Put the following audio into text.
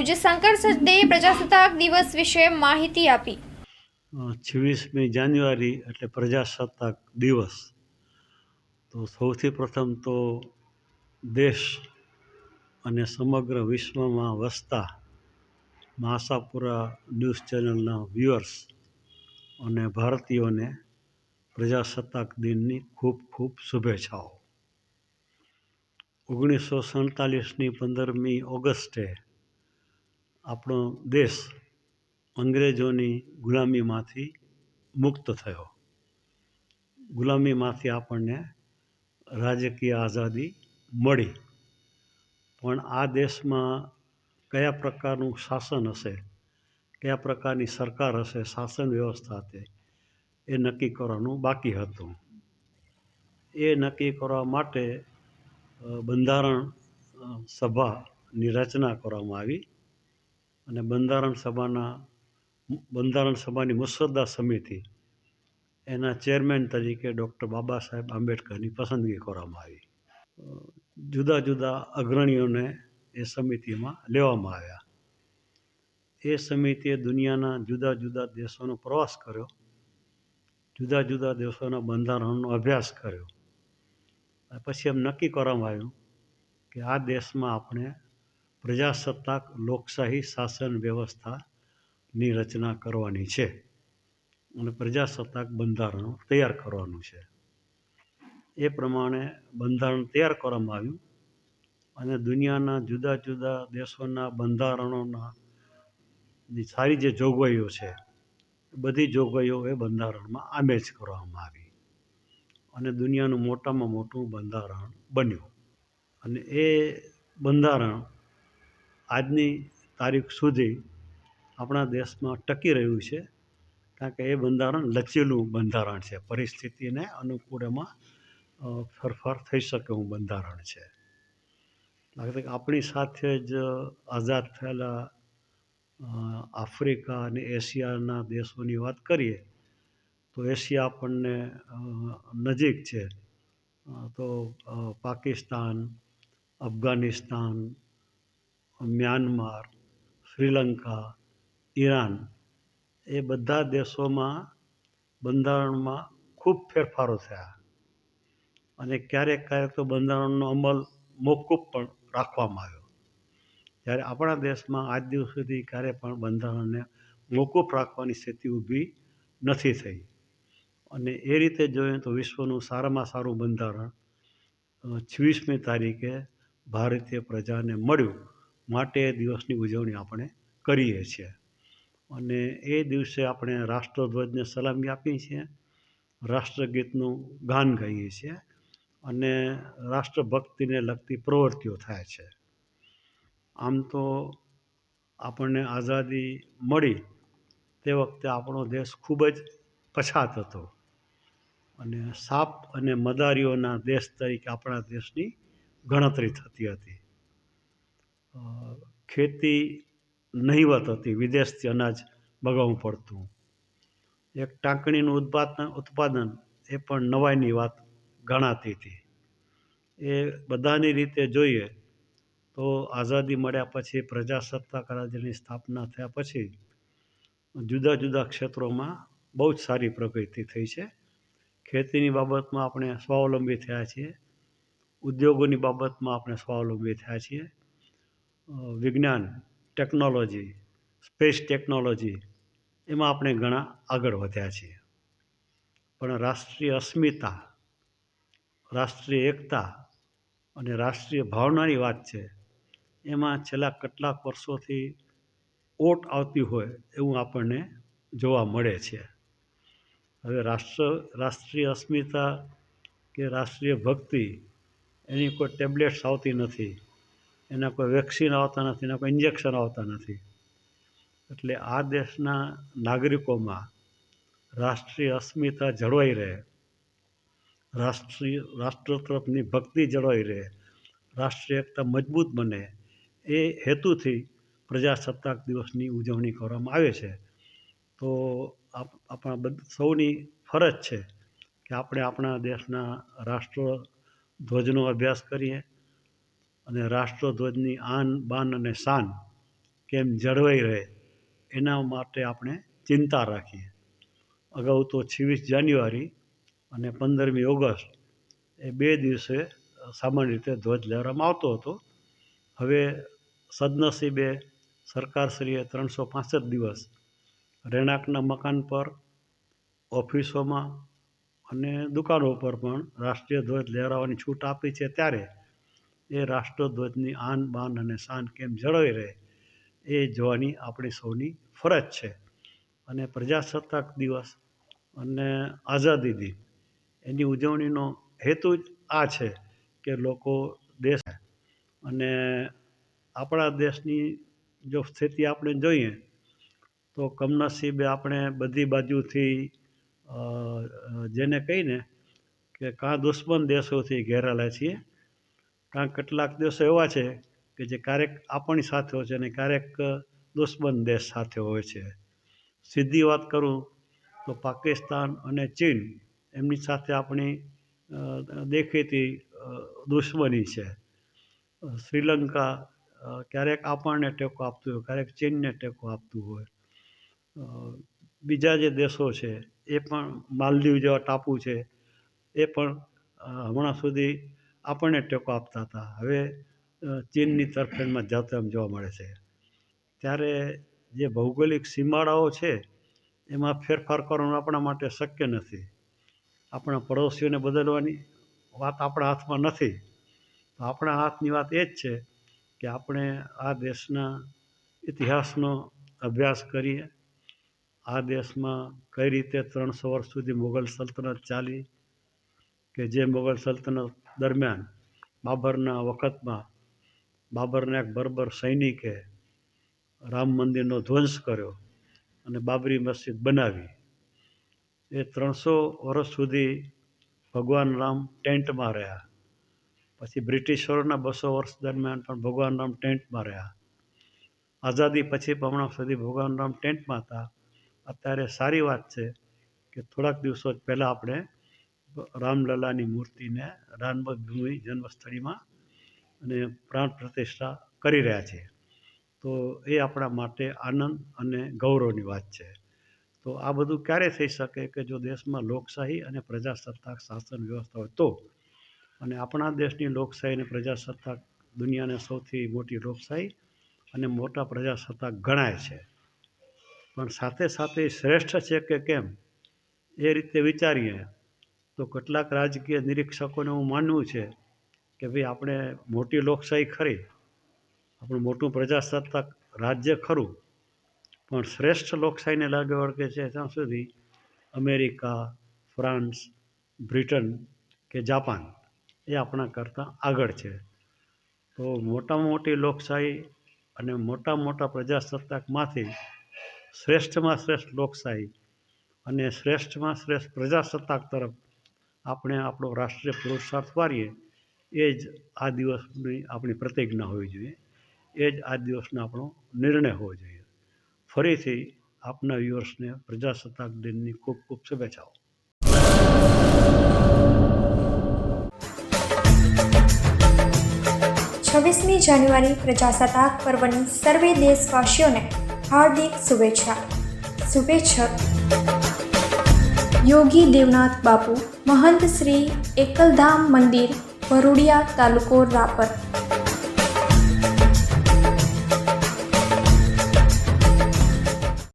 ભુજ શંકર સચદે પ્રજાસત્તાક દિવસ વિશે માહિતી આપી. છવ્વીસમી જાન્યુઆરી એટલે પ્રજાસત્તાક દિવસ. તો સૌથી પ્રથમ તો દેશ અને સમગ્ર વિશ્વમાં વસતા માસાપુરા ન્યૂઝ ચેનલના વ્યુઅર્સ અને ભારતીયોને પ્રજાસત્તાક દિનની ખૂબ ખૂબ શુભેચ્છાઓ. ઓગણીસો સડતાલીસની પંદરમી ઓગસ્ટે આપણો દેશ અંગ્રેજોની ગુલામીમાંથી મુક્ત થયો. ગુલામીમાંથી આપણને રાજકીય આઝાદી મળી. પણ આ દેશમાં કયા પ્રકારનું શાસન હશે, કયા પ્રકારની સરકાર હશે, શાસન વ્યવસ્થા હતી એ નક્કી કરવાનું બાકી હતું. એ નક્કી કરવા માટે બંધારણ સભાની રચના કરવામાં આવી. અને બંધારણ સભાના બંધારણ સભાની મુસદ્દા સમિતિ એના ચેરમેન તરીકે ડૉક્ટર બાબા સાહેબ આંબેડકરની પસંદગી કરવામાં આવી. જુદા જુદા અગ્રણીઓને એ સમિતિમાં લેવામાં આવ્યા. એ સમિતિએ દુનિયાના જુદા જુદા દેશોનો પ્રવાસ કર્યો, જુદા જુદા દેશોના બંધારણનો અભ્યાસ કર્યો. પછી એમ નક્કી કરવામાં આવ્યું કે આ દેશમાં આપણે પ્રજાસત્તાક લોકશાહી શાસન વ્યવસ્થાની રચના કરવાની છે અને પ્રજાસત્તાક બંધારણ તૈયાર કરવાનું છે. એ પ્રમાણે બંધારણ તૈયાર કરવામાં આવ્યું અને દુનિયાના જુદા જુદા દેશોના બંધારણોના સારી જે જોગવાઈઓ છે, બધી જોગવાઈઓ એ બંધારણમાં આમેજ કરવામાં આવી અને દુનિયાનું મોટામાં મોટું બંધારણ બન્યું અને એ બંધારણ આજની તારીખ સુધી આપણા દેશમાં ટકી રહ્યું છે, કારણ કે એ બંધારણ લચેલું બંધારણ છે. પરિસ્થિતિને અનુકૂળ એમાં ફેરફાર થઈ શકે એવું બંધારણ છે. આપણી સાથે જ આઝાદ થયેલા આફ્રિકા અને એશિયાના દેશોની વાત કરીએ, તો એશિયા આપણને નજીક છે. તો પાકિસ્તાન, અફઘાનિસ્તાન મ્યાનમાર, શ્રીલંકા, ઈરાન એ બધા દેશોમાં બંધારણમાં ખૂબ ફેરફારો થયા. અને ક્યારેક ક્યારેક તો બંધારણનો અમલ મોકૂફ પણ રાખવામાં આવ્યો. જ્યારે આપણા દેશમાં આજ દિવસ સુધી ક્યારેય પણ બંધારણને મોકૂફ રાખવાની સ્થિતિ ઊભી નથી થઈ. અને એ રીતે જોઈએ તો વિશ્વનું સારામાં સારું બંધારણ છવ્વીસમી તારીખે ભારતીય પ્રજાને મળ્યું. માટે દિવસની ઉજવણી આપણે કરીએ છીએ. અને એ દિવસે આપણે રાષ્ટ્રધ્વજને સલામી આપીએ છીએ, રાષ્ટ્રગીતનું ગાન ગાઈએ છીએ અને રાષ્ટ્રભક્તિને લગતી પ્રવૃત્તિઓ થાય છે. આમ તો આપણને આઝાદી મળી તે વખતે આપણો દેશ ખૂબ જ પછાત હતો અને સાપ અને મદારીઓના દેશ તરીકે આપણા દેશની ગણતરી થતી હતી. ખેતી નહિવત હતી, વિદેશથી અનાજ મગાવવું પડતું. એક ટાંકણીનું ઉત્પાદન ઉત્પાદન એ પણ નવાઈની વાત ગણાતી હતી. એ બધાની રીતે જોઈએ તો આઝાદી મળ્યા પછી, પ્રજાસત્તાક રાજ્યની સ્થાપના થયા પછી, જુદા જુદા ક્ષેત્રોમાં બહુ જ સારી પ્રગતિ થઈ છે. ખેતીની બાબતમાં આપણે સ્વાવલંબી થયા છીએ. ઉદ્યોગોની બાબતમાં આપણે સ્વાવલંબી થયા છીએ. વિજ્ઞાન, ટેકનોલોજી, સ્પેસ ટેકનોલોજી, એમાં આપણે ઘણા આગળ વધ્યા છીએ. પણ રાષ્ટ્રીય અસ્મિતા, રાષ્ટ્રીય એકતા અને રાષ્ટ્રીય ભાવનાની વાત છે, એમાં છેલ્લા કેટલાક વર્ષોથી ઓટ આવતી હોય એવું આપણને જોવા મળે છે. હવે રાષ્ટ્ર, રાષ્ટ્રીય અસ્મિતા કે રાષ્ટ્રીય ભક્તિ એની કોઈ ટેબ્લેટ્સ આવતી નથી. એના કોઈ વેક્સિન આવતા નથી, એના કોઈ ઇન્જેક્શન આવતા નથી. એટલે આ દેશના નાગરિકોમાં રાષ્ટ્રીય અસ્મિતા જળવાઈ રહે, રાષ્ટ્રીય, રાષ્ટ્ર તરફની ભક્તિ જળવાઈ રહે, રાષ્ટ્રીય એકતા મજબૂત બને, એ હેતુથી પ્રજાસત્તાક દિવસની ઉજવણી કરવામાં આવે છે. તો આપ, આપણા બધ, સૌની ફરજ છે કે આપણે આપણા દેશના રાષ્ટ્ર ધ્વજનો અભ્યાસ કરીએ અને રાષ્ટ્રધ્વજની આન, બાન અને શાન કેમ જળવાઈ રહે એના માટે આપણે ચિંતા રાખીએ. અગાઉ તો છવ્વીસ જાન્યુઆરી અને પંદરમી ઓગસ્ટ એ બે દિવસે સામાન્ય રીતે ધ્વજ લહેરાવવામાં આવતો હતો. હવે સદનસીબે સરકારશ્રીએ ત્રણસો પાંસઠ દિવસ રહેણાંકના મકાન પર, ઓફિસોમાં અને દુકાનો પર પણ રાષ્ટ્રીય ધ્વજ લહેરાવવાની છૂટ આપી છે ત્યારે એ રાષ્ટ્રધ્વજની આન, બાન અને શાન કેમ જળવાઈ રહે, એ જોવાની આપણી સૌની ફરજ છે. અને પ્રજાસત્તાક દિવસ અને આઝાદી દિન, એની ઉજવણીનો હેતુ જ આ છે કે લોકો દેશ અને આપણા દેશની જો સ્થિતિ આપણે જોઈએ, તો કમનસીબે આપણે બધી બાજુથી જેને કહીને કે કાં દુશ્મન દેશોથી ઘેરાયેલા છીએ કાં કેટલાક દેશો એવા છે કે જે ક્યારેક આપણી સાથે હોય છે અને ક્યારેક દુશ્મન દેશ સાથે હોય છે. સીધી વાત કરું તો પાકિસ્તાન અને ચીન એમની સાથે આપણી દેખીતી દુશ્મની છે. શ્રીલંકા ક્યારેક આપણને ટેકો આપતું હોય, ક્યારેક ચીનને ટેકો આપતું હોય. બીજા જે દેશો છે એ પણ માલદીવ જેવા ટાપુ છે. એ પણ હમણાં સુધી આપણને ટેકો આપતા હતા. હવે ચીનની તરફેણમાં જતા એમ જોવા મળે છે. ત્યારે જે ભૌગોલિક સીમાડાઓ છે, એમાં ફેરફાર કરવાનું આપણા માટે શક્ય નથી. આપણા પડોશીઓને બદલવાની વાત આપણા હાથમાં નથી. તો આપણા હાથની વાત એ જ છે કે આપણે આ દેશના ઇતિહાસનો અભ્યાસ કરીએ. આ દેશમાં કઈ રીતે ત્રણસો વર્ષ સુધી મુગલ સલ્તનત ચાલી, કે જે મુગલ સલ્તનત દરમિયાન બાબરના વખતમાં બાબરના એક બર્બર સૈનિકે રામ મંદિરનો ધ્વંસ કર્યો અને બાબરી મસ્જિદ બનાવી. એ ત્રણસો વર્ષ સુધી ભગવાન રામ ટેન્ટમાં રહ્યા. પછી બ્રિટિશરોના બસો વર્ષ દરમિયાન પણ ભગવાન રામ ટેન્ટમાં રહ્યા. આઝાદી પછી પણ હમણાં સુધી ભગવાન રામ ટેન્ટમાં હતા. અત્યારે સારી વાત છે કે થોડાક દિવસો જ પહેલાં આપણે રામલલાની મૂર્તિને રામભૂમિ જન્મસ્થળીમાં અને પ્રાણ પ્રતિષ્ઠા કરી રહ્યા છે. તો એ આપણા માટે આનંદ અને ગૌરવની વાત છે. તો આ બધું ક્યારે થઈ શકે કે જો દેશમાં લોકશાહી અને પ્રજાસત્તાક શાસન વ્યવસ્થા હોય તો? અને આપણા દેશની લોકશાહી અને પ્રજાસત્તાક દુનિયાને સૌથી મોટી લોકશાહી અને મોટા પ્રજાસત્તાક ગણાય છે. પણ સાથે સાથે શ્રેષ્ઠ છે કે કેમ? એ રીતે વિચારીએ તો કેટલાક રાજકીય નિરીક્ષકોને એવું માનવું છે કે ભાઈ આપણે મોટી લોકશાહી ખરી, આપણું મોટું પ્રજાસત્તાક રાજ્ય ખરું, પણ શ્રેષ્ઠ લોકશાહીને લાગે વળગે છે ત્યાં સુધી અમેરિકા, ફ્રાન્સ, બ્રિટન કે જાપાન એ આપણા કરતાં આગળ છે. તો મોટામાં મોટી લોકશાહી અને મોટા મોટા પ્રજાસત્તાકમાંથી શ્રેષ્ઠમાં શ્રેષ્ઠ લોકશાહી અને શ્રેષ્ઠમાં શ્રેષ્ઠ પ્રજાસત્તાક તરફ આપણે આપણો રાષ્ટ્રીય પુરુષાર્થ વારીએ, એ જ આ દિવસની આપણી પ્રતિજ્ઞા હોવી જોઈએ. એ જ આ દિવસનો આપણો નિર્ણય હોવો જોઈએ. ફરીથી આપના વ્યુઅર્સને પ્રજાસત્તાક દિનની ખૂબ ખૂબ શુભેચ્છાઓ. છવ્વીસમી જાન્યુઆરી પ્રજાસત્તાક પર્વની સર્વે દેશવાસીઓને હાર્દિક શુભેચ્છા. શુભેચ્છક. યોગી દેવનાથ બાપુ મહંત શ્રી એકલધામ મંદિર ભરૂડિયા તાલુકો રાપર.